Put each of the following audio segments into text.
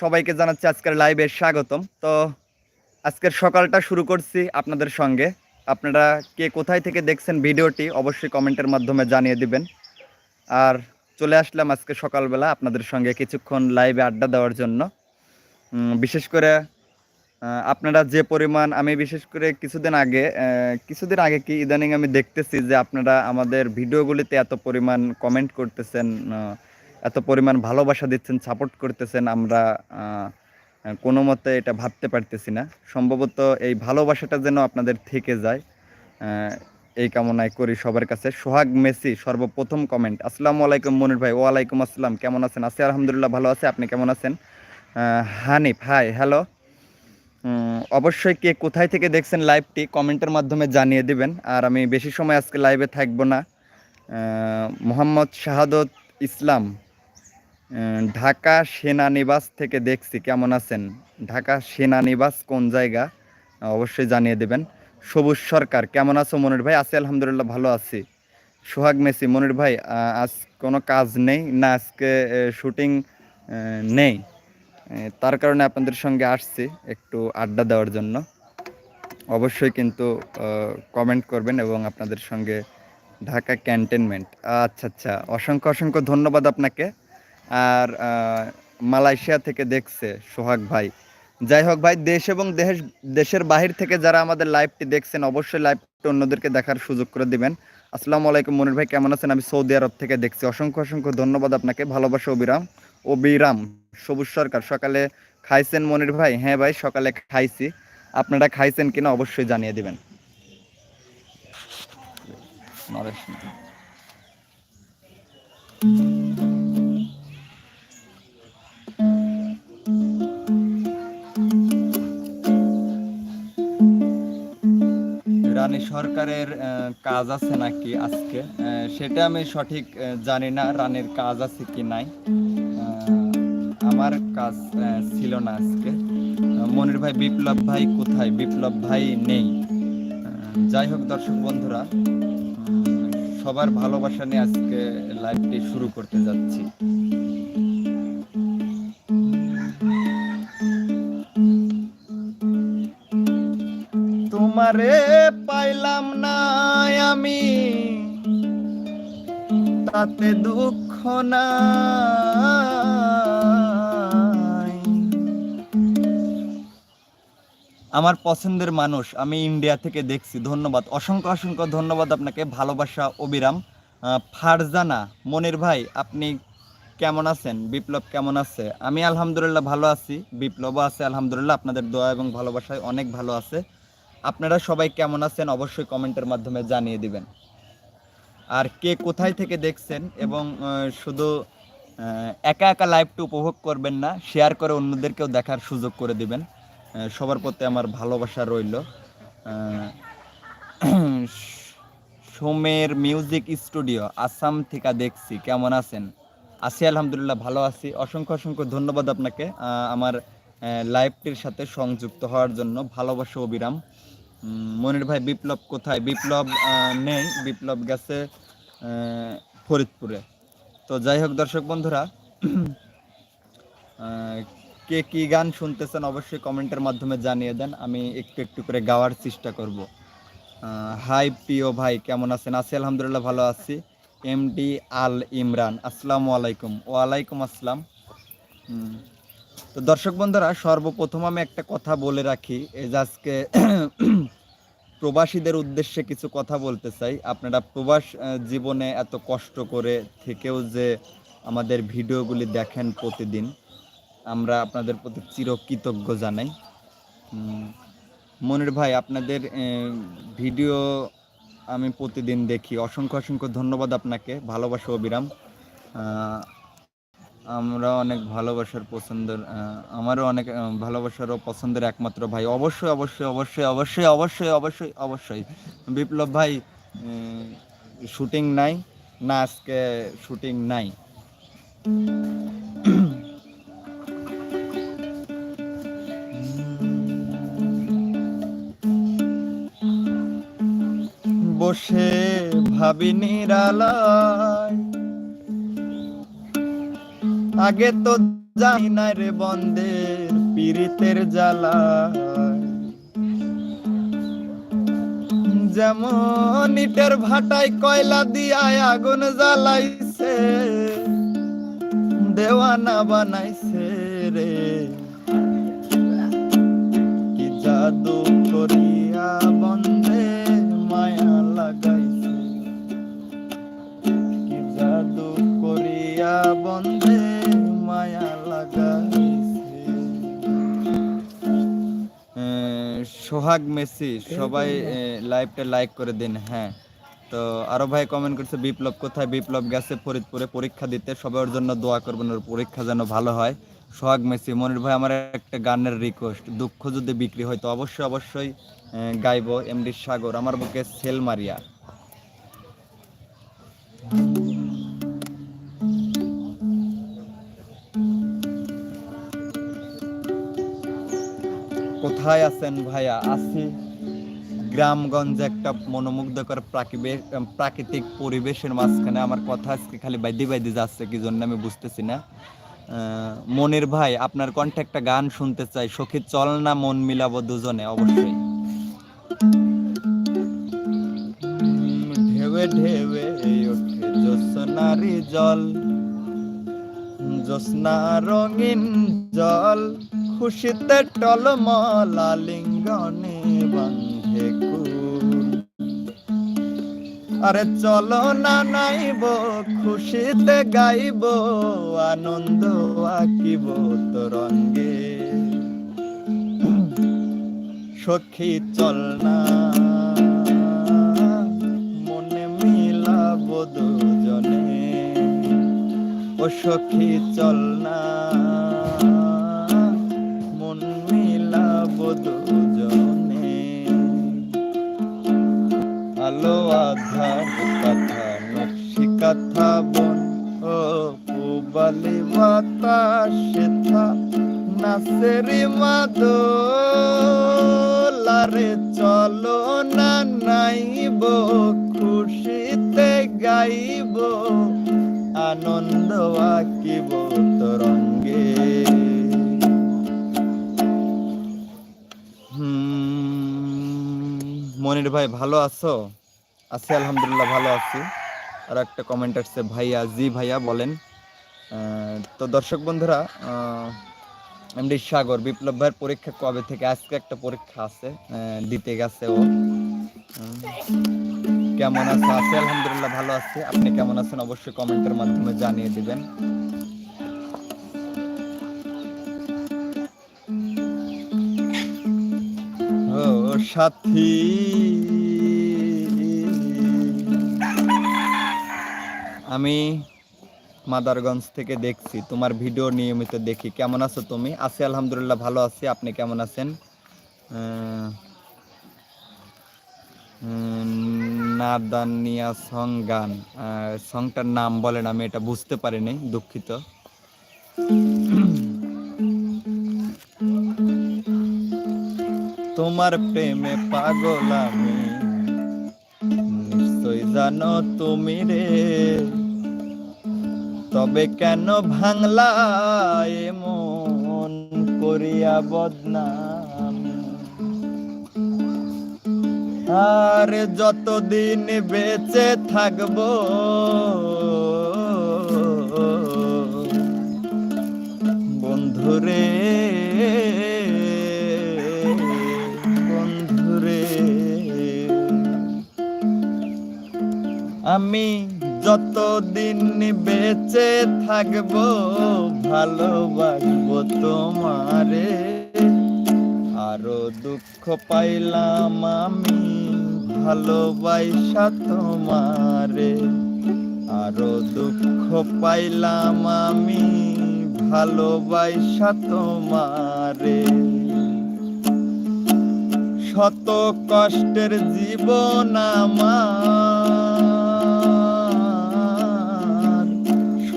সবাইকে জানাচ্ছি আজকের লাইভে স্বাগতম। তো আজকের সকালটা শুরু করছি আপনাদের সঙ্গে। আপনারা কে কোথায় থেকে দেখছেন ভিডিওটি অবশ্যই কমেন্টের মাধ্যমে জানিয়ে দিবেন। আর চলে আসলাম আজকে সকালবেলা আপনাদের সঙ্গে কিছুক্ষণ লাইভে আড্ডা দেওয়ার জন্য। বিশেষ করে আপনারা যে পরিমাণ, আমি বিশেষ করে কিছুদিন আগে কিছুদিন আগে কি ইদানিং আমি দেখতেছি যে আপনারা আমাদের ভিডিওগুলিতে এত পরিমাণ কমেন্ট করতেছেন এত পরিমাণ ভালোবাসা দিচ্ছেন সাপোর্ট করতেছেন, আমরা কোনো মতে এটা ভাবতে পারতেছি না। সম্ভবত এই ভালোবাসাটা যেন আপনাদের থেকে যায় এই কামনায় করি সবার কাছে। সোহাগ মেসি, সর্বপ্রথম কমেন্ট আসসালামু আলাইকুম মনির ভাই, ওয়ালাইকুম আসসালাম, কেমন আছেন? আছি আলহামদুলিল্লাহ ভালো আছে, আপনি কেমন আছেন? হানিফ হাই হ্যালো অবশ্যই কে কোথায় থেকে দেখছেন লাইভটি কমেন্টের মাধ্যমে জানিয়ে দিবেন। আর আমি বেশি সময় আজকে লাইভে থাকব না। মোহাম্মদ শাহাদত ইসলাম ঢাকা সেনানিবাস থেকে দেখছি, কেমন আছেন? ঢাকা সেনানিবাস কোন জায়গা? অবশ্যই জানিয়ে দেবেন। সবুজ সরকার, কেমন আছো মনির ভাই? আছি, আলহামদুলিল্লাহ, ভালো আছি। সোহাগ মেসি, মনির ভাই আজ কোনো কাজ নেই? না, আজকে শুটিং নেই। তার কারণে আপনাদের সঙ্গে আসছি একটু আড্ডা দেওয়ার জন্য। অবশ্যই কিন্তু কমেন্ট করবেন এবং আপনাদের সঙ্গে ঢাকা ক্যান্টেনমেন্ট। আচ্ছা আচ্ছা অসংখ্য অসংখ্য ধন্যবাদ আপনাকে। আর মালয়েশিয়া থেকে দেখছে সোহাগ ভাই। যাই হোক ভাই, দেশ এবং দেশ দেশের বাহির থেকে যারা আমাদের লাইভটি দেখছেন, অবশ্যই লাইভটি অন্যদেরকে দেখার সুযোগ করে দিবেন। আসসালামু আলাইকুম, মনির ভাই, কেমন আছেন? আমি সৌদি আরব থেকে দেখছি। অসংখ্য অসংখ্য ধন্যবাদ আপনাকে। ভালোবাসা, অবিরাম অবিরাম। সবুজ সরকার, সকালে খাইছেন মনির ভাই? হ্যাঁ ভাই, সকালে খাইছি। আপনারা খাইছেন কিনা অবশ্যই জানিয়ে দিবেন। নরেশ। না। রানী সরকারের কাজ আছে নাকি আজকে? সেটা আমি সঠিক জানি না রানের কাজ আছে কি নাই। আমার কাজ ছিল না আজকে। মনির ভাই, বিপ্লব ভাই কোথায়? বিপ্লব ভাই নেই। যাই হোক দর্শক বন্ধুরা সবার ভালোবাসা নিয়ে আজকে লাইভটি শুরু করতে যাচ্ছি। তোমারে পাইলাম না আমি। তাতে দুঃখ নাই। আমার পছন্দের মানুষ, আমি ইন্ডিয়া থেকে দেখছি। ধন্যবাদ, অসংখ্য অসংখ্য ধন্যবাদ আপনাকে। ভালোবাসা, অবিরাম। ফারজানা, মনির ভাই, আপনি কেমন আছেন? বিপ্লব কেমন আছে? আমি আলহামদুলিল্লাহ ভালো আছি, বিপ্লবও আছে, আলহামদুলিল্লাহ। আপনাদের দোয়া এবং ভালোবাসায় অনেক ভালো আছে। আপনারা সবাই কেমন আছেন অবশ্যই কমেন্টের মাধ্যমে জানিয়ে দিবেন। আর কে কোথায় থেকে দেখছেন এবং শুধু একা একা লাইভটি উপভোগ করবেন না শেয়ার করে অন্যদেরকেও দেখার সুযোগ করে দিবেন। সবার প্রতি আমার ভালোবাসা রইল। সোমের মিউজিক স্টুডিও আসাম থেকে দেখছি। কেমন আছেন? আছি, আলহামদুলিল্লাহ, ভালো আছি। অসংখ্য অসংখ্য ধন্যবাদ আপনাকে আমার লাইভটির সাথে সংযুক্ত হওয়ার জন্য। ভালোবাসা, অবিরাম। মনির ভাই বিপ্লব কোথায়? বিপ্লব নেই। বিপ্লব গেছে ফরিদপুরে। তো যাই হোক দর্শক বন্ধুরা কে কি গান শুনতেছেন অবশ্যই কমেন্টের মাধ্যমে জানিয়ে দেন। আমি একটু একটু করে গাওয়ার চেষ্টা করব। হাই প্রিয় ভাই, কেমন আছেন? আছি, আলহামদুলিল্লাহ ভালো আছি। এমডি আল ইমরান, আসসালামু আলাইকুম। ওয়ালাইকুম আসসালাম। তো দর্শক বন্ধুরা, সর্বপ্রথম আমি একটা কথা বলে রাখি। এই যে আজকে প্রবাসীদের উদ্দেশ্যে কিছু কথা বলতে চাই। আপনারা প্রবাস জীবনে এত কষ্ট করে থেকেও যে আমাদের ভিডিওগুলি দেখেন প্রতিদিন, আমরা আপনাদের প্রতি চিরকৃতজ্ঞ জানাই। মনির ভাই, আপনাদের ভিডিও আমি প্রতিদিন দেখি। অসংখ্য অসংখ্য ধন্যবাদ আপনাকে। ভালোবাসা, অবিরাম। আমরা অনেক ভালোবাসার পছন্দের আমারও অনেক ভালোবাসার ও পছন্দের একমাত্র ভাই। অবশ্যই অবশ্যই অবশ্যই অবশ্যই অবশ্যই অবশ্যই অবশ্যই। বিপ্লব ভাই শুটিং নাই, না আজকে শুটিং নাই। বসে ভাবি নিরালায় আগে তো যাই না রে বন্ধের পীড়িতের জ্বালা। যেমন ইটের ভাটায় কয়লা দিয়া আগুন জ্বালাইছে, দেওয়ানা বানাইছে রে। কি জাদু করিয়া বন্ধে মায়া লাগাইছে। কি জাদু করিয়া বন্ধে সোহাগ মেসি সবাই লাইভটা লাইক করে দিন হ্যাঁ। তো আরও ভাই কমেন্ট করছে বিপ্লব কোথায়? বিপ্লব গেছে ফরিদপুরে পরীক্ষা দিতে সবার জন্য দোয়া করবেন ওর পরীক্ষা যেন ভালো হয়। সোহাগ মেসি মনির ভাই আমার একটা গানের রিকোয়েস্ট দুঃখ যদি বিক্রি হয় তো অবশ্যই অবশ্যই গাইব এমডি সাগর আমার বুকে সেল মারিয়া কোথায় আছেন ভাইয়া? আছি গ্রামগঞ্জে একটা মনোমুগ্ধকর প্রাকৃতিক পরিবেশের মাঝখানে। আমার কথা আজকে খালি বাইদি বাইদি যাচ্ছে, কি জন্য আমি বুঝতেছি না। মনির ভাই, আপনার কণ্ঠে একটা গান শুনতে চাই। সখী, চল না মন মিলাবো দুজনে, অবশ্যই। ঢেউে ঢেউে জল, জ্যোৎস্না রঙিন জল। খুশিতে টলমল আলিঙ্গনে বান্ধে কুল। আরে চলো না নাইব, খুশিতে গাইব, আনন্দ আঁকিব তরঙ্গে। সখী চল না, মনে মিলাব দুজনে। ও সখী চল না। দুজনে। আলো আধার কথা নকশি কথা, বন ও পুবালি বাতাসে থা নাসেরি মাদোলারে চলো না নাইব, খুশিতে গাইব, আনন্দ আঁকিব তরঙ্গে। মনির ভাই, ভালো আছো? আছি, আলহামদুলিল্লাহ, ভালো আছি। আর একটা কমেন্ট আসছে, ভাইয়া, জি ভাইয়া বলেন। তো দর্শক বন্ধুরা এমডি সাগর, বিপ্লব ভাইয়ের পরীক্ষা কবে থেকে? আজকে একটা পরীক্ষা আছে দিতে গেছে ও। কেমন আছে? আছে, আলহামদুলিল্লাহ, ভালো আছে। আপনি কেমন আছেন? অবশ্যই কমেন্টের মাধ্যমে জানিয়ে দিবেন। সাথী। আমি মাদারগঞ্জ থেকে দেখছি, তোমার ভিডিও নিয়মিত দেখি। কেমন আছো তুমি? আছি, আলহামদুলিল্লাহ, ভালো আছি। আপনি কেমন আছেন? নাদানিয়া সং গান। সংটার নাম বলেন, আমি এটা বুঝতে পারিনি, দুঃখিত। তোমার প্রেমে পাগল আমি। নিশ্চয় জানো তুমি রে, তবে কেন ভাঙলা এমন করিয়া বদনাম? আর যতদিন বেঁচে থাকব, বন্ধুরে আমি যতদিন বেঁচে থাকব, ভালোবাসবো তোমারে। আরও দুঃখ পাইলাম আমি, ভালোবাসা তোমারে। আরও দুঃখ পাইলাম আমি, ভালোবাসা তোমারে। শত কষ্টের জীবন আমার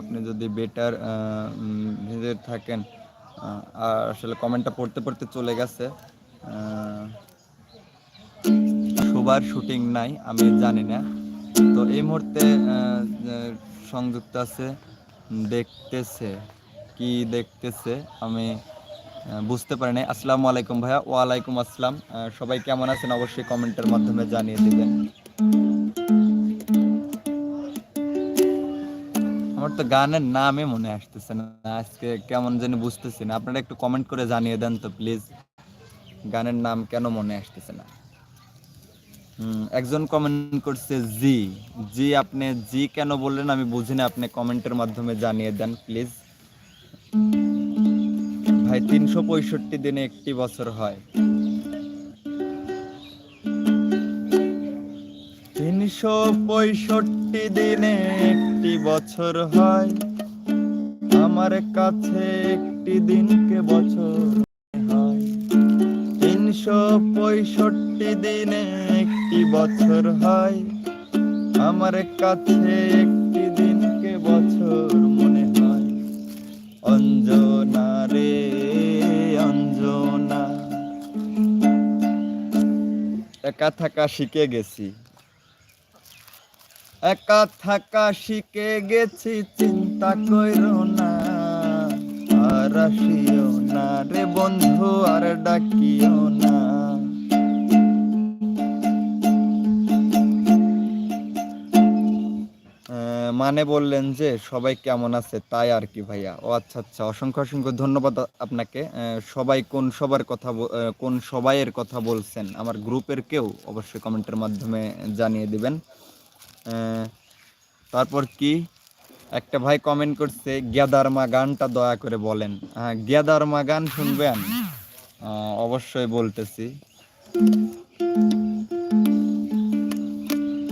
আপনি যদি বেটার ভেজে থাকেন আর আসলে কমেন্টটা পড়তে পড়তে চলে গেছে শোবার শুটিং নাই, আমি জানি না। তো এই মুহূর্তে সংযুক্ত আছে, দেখতেছে, কি দেখতেছে, আমি বুঝতে পারি নাই। আসসালামু আলাইকুম ভাইয়া, ওয়ালাইকুম আসসালাম। সবাই কেমন আছেন? অবশ্যই কমেন্টের মাধ্যমে জানিয়ে দিবেন। তো গানের নামে মনে আসতেছে না। আজকে কেমন জানি বুঝতেছি না। আপনারা একটু কমেন্ট করে জানিয়ে দেন তো প্লিজ গানের নাম কেন মনে আসতেছে না? একজন কমেন্ট করছে, জি। জি, আপনি জি কেন বললেন? আমি বুঝি না। আপনি কমেন্টের মাধ্যমে জানিয়ে দেন প্লিজ ভাই, তিনশো পঁয়ষট্টি দিনে একটি বছর হয়। তিনশো পঁয়ষট্টি দিনে একটি বছর হয়। আমার কাছে একটি দিনকে বছর হয়। তিনশো পঁয়ষট্টি দিনে একটি বছর হয়। আমার কাছে একটি দিনকে বছর মনে হয়। অঞ্জনা রে, অঞ্জনা। একা থাকা শিখে গেছি। একা থাকা শিখে গেছি, চিন্তা কইরো না। আর আসিও না রে বন্ধু, আর ডাকিও না। মানে বললেন যে, সবাই কেমন আছে তাই আর কি ভাইয়া। ও আচ্ছা আচ্ছা অসংখ্য অসংখ্য ধন্যবাদ আপনাকে। সবাই কোন সবার কথা কোন সবাইয়ের কথা বলছেন, আমার গ্রুপের কেউ অবশ্যই কমেন্টের মাধ্যমে জানিয়ে দিবেন। তারপর কি? একটা ভাই কমেন্ট করছে গেদারমা গানটা দয়া করে বলেন। হ্যাঁ গেদারমা গান শুনবেন? অবশ্যই বলতেছি।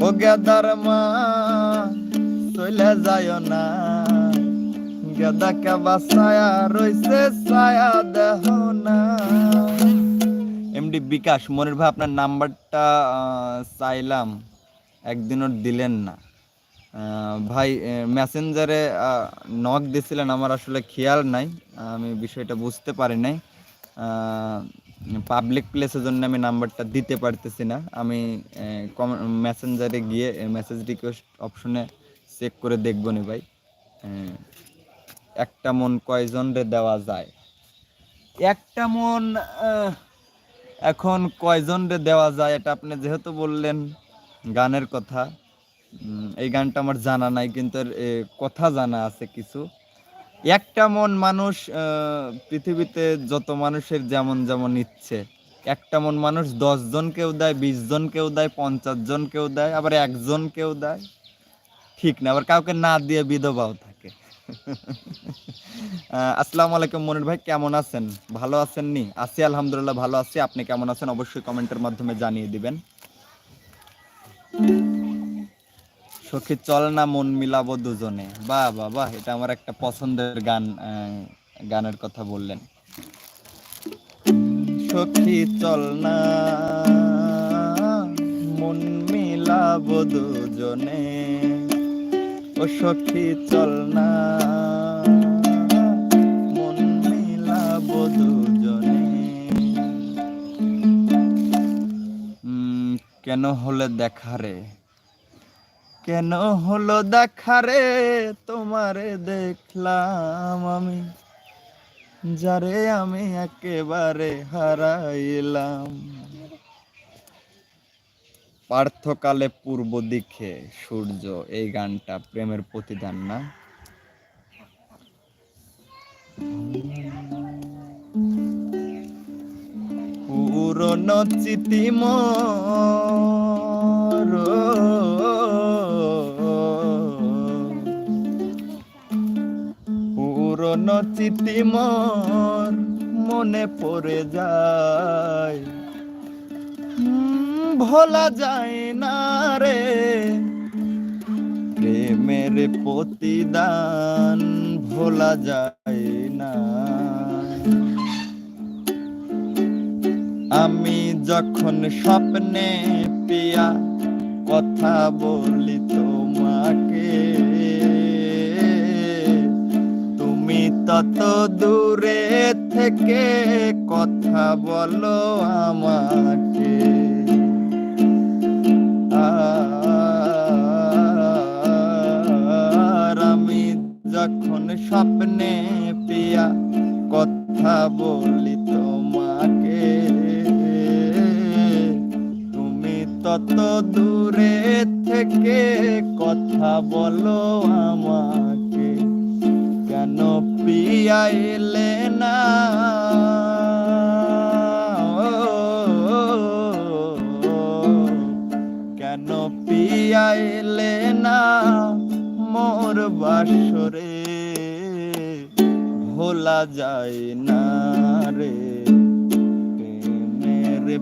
ও গেদারমা চলে যায় না। গেদা কে বাসায়া রইছে ছায়া, দেহ না। এমডি বিকাশ, মনির ভাই, আপনার নাম্বারটা চাইলাম। একদিনও দিলেন না। ভাই মেসেঞ্জারে নক দিছিলেন আমার আসলে খেয়াল নাই। আমি বিষয়টা বুঝতে পারি নাই। পাবলিক প্লেসের জন্য আমি নাম্বারটা দিতে পারতেছি না। আমি মেসেঞ্জারে গিয়ে মেসেজ রিকোয়েস্ট অপশনে চেক করে দেখব নি ভাই। একটা মন কয়জন রে দেওয়া যায়? একটা মন এখন কয়জন রে দেওয়া যায় এটা আপনি যেহেতু বললেন গানের কথা। এই গানটা আমার জানা নাই, কিন্তু কথা জানা আছে কিছু। একটা মন মানুষ পৃথিবীতে যত মানুষের যেমন যেমন ইচ্ছে, একটা মন মানুষ দশ জন কেউ দেয়, বিশ জন কেউ দেয়, পঞ্চাশ জন কেউ দেয়, আবার একজন কেউ দেয়, ঠিক না, আবার কাউকে না দিয়ে বিধবাও থাকে। আসসালামু আলাইকুম মনির ভাই, কেমন আছেন? ভালো আছেন নি? আছি, আলহামদুলিল্লাহ, ভালো আছি। আপনি কেমন আছেন? অবশ্যই কমেন্টের মাধ্যমে জানিয়ে দিবেন। সখী, চল না মন মিলাবো দুজনে। বাহ বাহ এটা আমার একটা পছন্দের গান গানের কথা বললেন। সখী, চল না মন মিলাবো দুজনে। ও সখী, চল না কেন হলে দেখা রে? কেন হলো দেখা রে? তোমারে দেখলাম আমি, যারে আমি একেবারে হারাইলাম। পার্থকালে পূর্ব দিকে সূর্য, এই গানটা প্রেমের প্রতিদান না? পুরনো চিতিম পুরনো চিতিমর মনে পড়ে যায়। ভোলা যায় না রে। প্রেমের প্রতিদান ভোলা যায় না। আমি যখন স্বপ্নে পিয়া কথা বলি তোমাকে, তুমি তত দূরে থেকে কথা বলো আমাকে। আমি যখন স্বপ্নে পিয়া কথা বলি তত দূরে থেকে কথা বলো আমাকে। কেন পিয়া এলে না কেন পিয়া এলে না মোর বাসরে? ভোলা যায় না রে।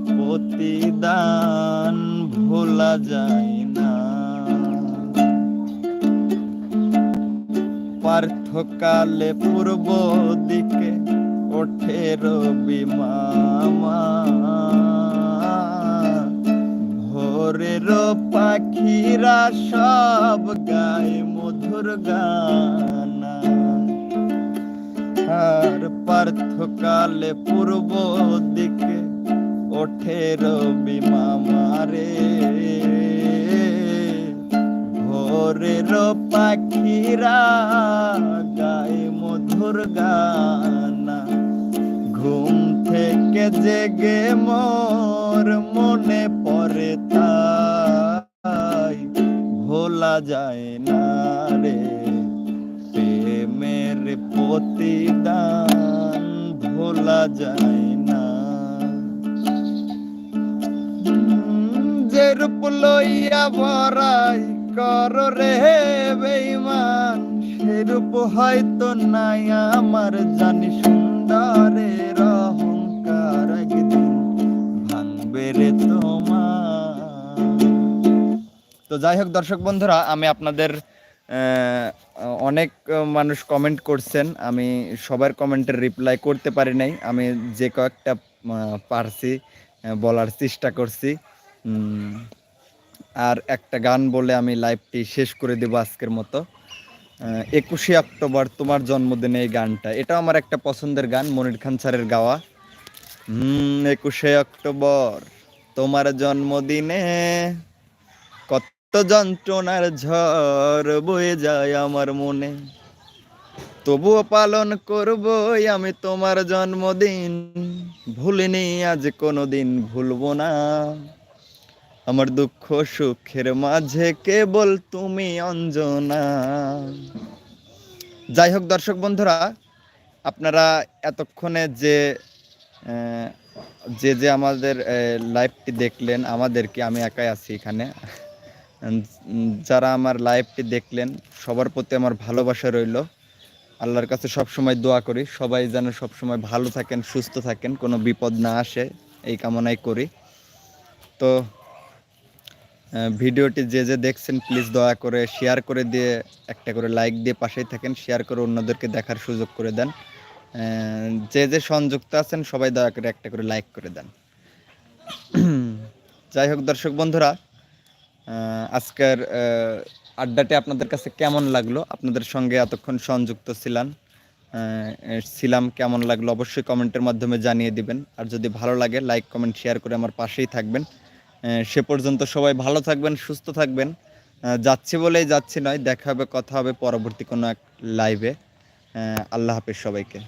প্রতিদান। ভোলা যায় না। পার্থকালে পূর্ব দিকে ওঠে রবি মামা। ভোরের পাখিরা সব গায় মধুর গানা। আর পার্থকালে পূর্ব দিকে ওঠে রবি মামারে ভোরের পাখিরা গায় মধুর গানা। ঘুম থেকে জেগে মোর মনে পড়ে তাই। ভোলা যায় না রে প্রেমের প্রতিদান। ভোলা যায় না যে লইয়া ভরাই কর রে বেইমান সেরূপ হয়তো নাই আমার, জানি সুন্দরের অহংকার একদিন ভাঙবে রে তোমার। তো যাই হোক দর্শক বন্ধুরা, আমি আপনাদের অনেক মানুষ কমেন্ট করছেন। আমি সবার কমেন্টের রিপ্লাই করতে পারি নাই। আমি যে কয়েকটা পারছি বলার চেষ্টা করছি। আর একটা গান বলে আমি লাইভটি শেষ করে দেব আজকের মতো। একুশে অক্টোবর তোমার জন্মদিনে এই গানটা। এটাও আমার একটা পছন্দের গান, মনির খান স্যারের গাওয়া। হুম, একুশে অক্টোবর তোমার জন্মদিনে কত যন্ত্রণার ঝড় বয়ে যায় আমার মনে। তবুও পালন করবই আমি তোমার জন্মদিন। ভুলিনি আজ কোনোদিন ভুলবো না। আমার দুঃখ সুখের মাঝে কেবল তুমি অঞ্জনা। যাই হোক দর্শক বন্ধুরা, আপনারা এতক্ষণে যে যে যে আমাদের লাইভটি দেখলেন, আমাদেরকে আমি একাই আছি এখানে। যারা আমার লাইভটি দেখলেন, সবার প্রতি আমার ভালোবাসা রইল। আল্লাহর কাছে সব সময় দোয়া করি, সবাই যেন সব সময় ভালো থাকেন, সুস্থ থাকেন, কোনো বিপদ না আসে, এই কামনাই করি। তো ভিডিওটি যে যে দেখছেন প্লিজ দয়া করে শেয়ার করে দিয়ে একটা করে লাইক দিয়ে পাশেই থাকেন শেয়ার করে অন্যদেরকে দেখার সুযোগ করে দেন। যে যে সংযুক্ত আছেন, সবাই দয়া করে একটা করে লাইক করে দেন। যাই হোক দর্শক বন্ধুরা আজকের আড্ডাটি আপনাদের কাছে কেমন লাগল? আপনাদের সঙ্গে এতক্ষণ সংযুক্ত ছিলাম। ছিলাম কেমন লাগল? অবশ্যই কমেন্টের মাধ্যমে জানিয়ে দিবেন। আর যদি ভালো লাগে লাইক কমেন্ট শেয়ার করে আমার পাশেই থাকবেন। সে পর্যন্ত সবাই ভালো থাকবেন, সুস্থ থাকবেন। যাচ্ছে বলেই যাচ্ছি নয়, দেখা হবে, কথা হবে পরবর্তী কোনো এক লাইভে আল্লাহ হাফেজ সবাইকে।